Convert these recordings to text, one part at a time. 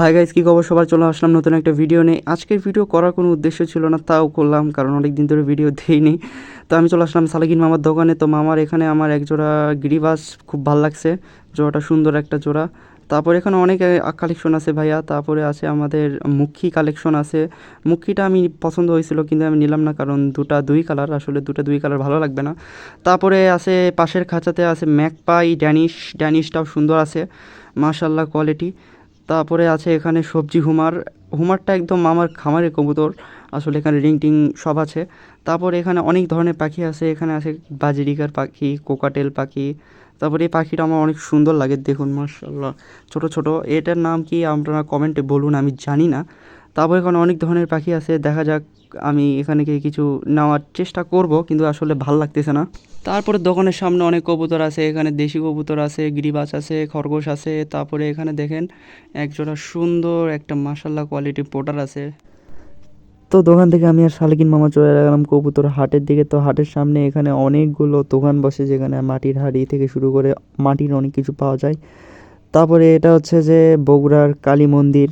Hi guys কী খবর? সবার চলে আসলাম নতুন একটা ভিডিও নেই আজকের ভিডিও করার কোনো উদ্দেশ্য ছিল না, তাও করলাম, কারণ অনেক দিন ধরে ভিডিও দিইনি। তো আমি চলে আসলাম সালাকিন মামার দোকানে। তো মামার এখানে আমার এক জোড়া গিরিবাস খুব ভালো লাগছে, জোড়াটা সুন্দর একটা জোড়া। তারপর এখানে অনেক কালেকশন আছে ভাইয়া। তারপরে আছে আমাদের মুখী কালেকশন আছে। মুখিটা আমি পছন্দ হয়েছিল, কিন্তু আমি নিলাম না, কারণ দুটা দুই কালার আসলে দুটা দুই কালার ভালো লাগবে না। তারপরে আছে পাশের খাঁচাতে আছে ম্যাকপাই ড্যানিশ ড্যানিশটাও সুন্দর আছে মাশাল্লাহ কোয়ালিটি তারপরে আছে এখানে সবজি হুমার। হুমারটা একদম আমার খামারের কবুতর। আসলে এখানে রিং টিং সব আছে। তারপর এখানে অনেক ধরনের পাখি আছে। এখানে আছে বাজরিকার পাখি, কোকাটেল পাখি। তারপরে এই পাখিটা আমার অনেক সুন্দর লাগে দেখুন মার্শাল্লাহ ছোট ছোট। এটার নাম কি আপনারা কমেন্টে বলুন, আমি জানি না। তারপর এখানে অনেক ধরনের পাখি আছে, দেখা যাক আমি এখানে কিছু নেওয়ার চেষ্টা করব, কিন্তু আসলে ভালো লাগতেছে না। তারপরে দোকানের সামনে অনেক কবুতর আছে, এখানে দেশি কবুতর আছে, গিরিবাজ আছে, খরগোশ আছে, তারপরে এখানে দেখেন একজোড়া সুন্দর একটা মাসাল্লাহ কোয়ালিটি পোটার আছে। তো দোকান থেকে আমি আর শালিকিন মামা চলে গেলাম কবুতর হাটের দিকে। তো হাটের সামনে এখানে অনেকগুলো দোকান বসে, যেখানে মাটির হাড়ি থেকে শুরু করে মাটির অনেক কিছু পাওয়া যায়। তারপরে এটা হচ্ছে যে বগুড়ার কালী মন্দির।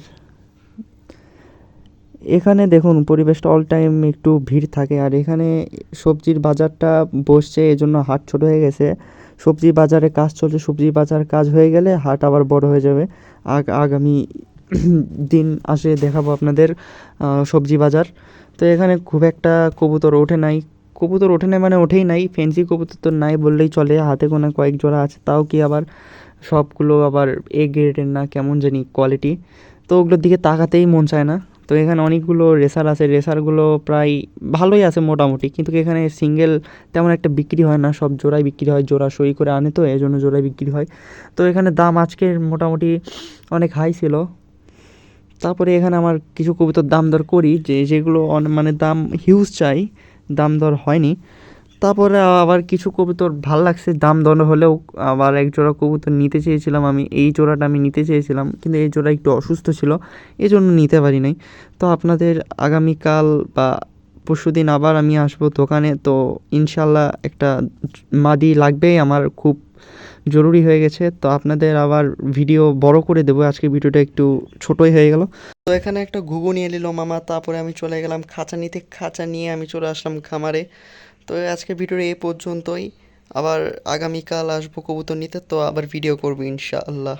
এখানে দেখুন, পরিবেশটা অল টাইম একটু ভিড় থাকে। আর এখানে সবজির বাজারটা বসছে, এজন্য হাট ছোট হয়ে গেছে। সবজি বাজারে কাজ চলছে, সবজি বাজার কাজ হয়ে গেলে হাট আবার বড় হয়ে যাবে। আগ, আগামী দিন আসে, দেখাবো আপনাদের সবজি বাজার। তো এখানে খুব একটা কবুতর ওঠে নাই। কবুতর ওঠে নাই মানে ওঠেই নাই ফেন্সি কবুতর তো নাই বললেই চলে, হাতে কোনো কয়েক জোড়া আছে, তাও কি আবার সবগুলো আবার এ গ্রেডের না কেমন জানি কোয়ালিটি তো ওগুলোর দিকে তাকাতেই মন চায় না। তো এখানে অনেকগুলো রেসার আছে, রেসারগুলো প্রায় ভালোই আছে মোটামুটি। কিন্তু এখানে সিঙ্গেল তেমন একটা বিক্রি হয় না, সব জোড়াই বিক্রি হয়, জোড়া সই করে আনে তো এই জন্য জোড়াই বিক্রি হয়। তো এখানে দাম আজকের মোটামুটি অনেক হাই ছিল। তারপরে এখানে আমার কিছু কবুতর দাম দর করি, যে যেগুলো মানে দাম হিউজ চাই, দাম দর হয়নি। তারপরে আবার কিছু কবুতর ভালো লাগছে, দাম দর হলেও আবার এক জোড়া কবুতর নিতে চেয়েছিলাম আমি। এই জোড়াটা আমি নিতে চেয়েছিলাম, কিন্তু এই জোড়া একটু অসুস্থ ছিল এই জন্য নিতে পারি নাই। তো আপনাদের আগামীকাল বা পরশুদিন আবার আমি আসব দোকানে, তো ইনশাল্লাহ একটা মাদি লাগবেই, আমার খুব জরুরি হয়ে গেছে। তো আপনাদের আবার ভিডিও বড় করে দেবো আজকে ভিডিওটা একটু ছোটই হয়ে গেল। তো এখানে একটা ঘুঘু নিয়ে নিল মামা, তারপরে আমি চলে গেলাম খাঁচা নিতে। খাঁচা নিয়ে আমি চলে আসলাম খামারে। তো আজকে ভিডিওটা এই পর্যন্তই। আবার আগামীকাল আসব কবুতর নিতে, তো আবার ভিডিও করব ইনশাআল্লাহ।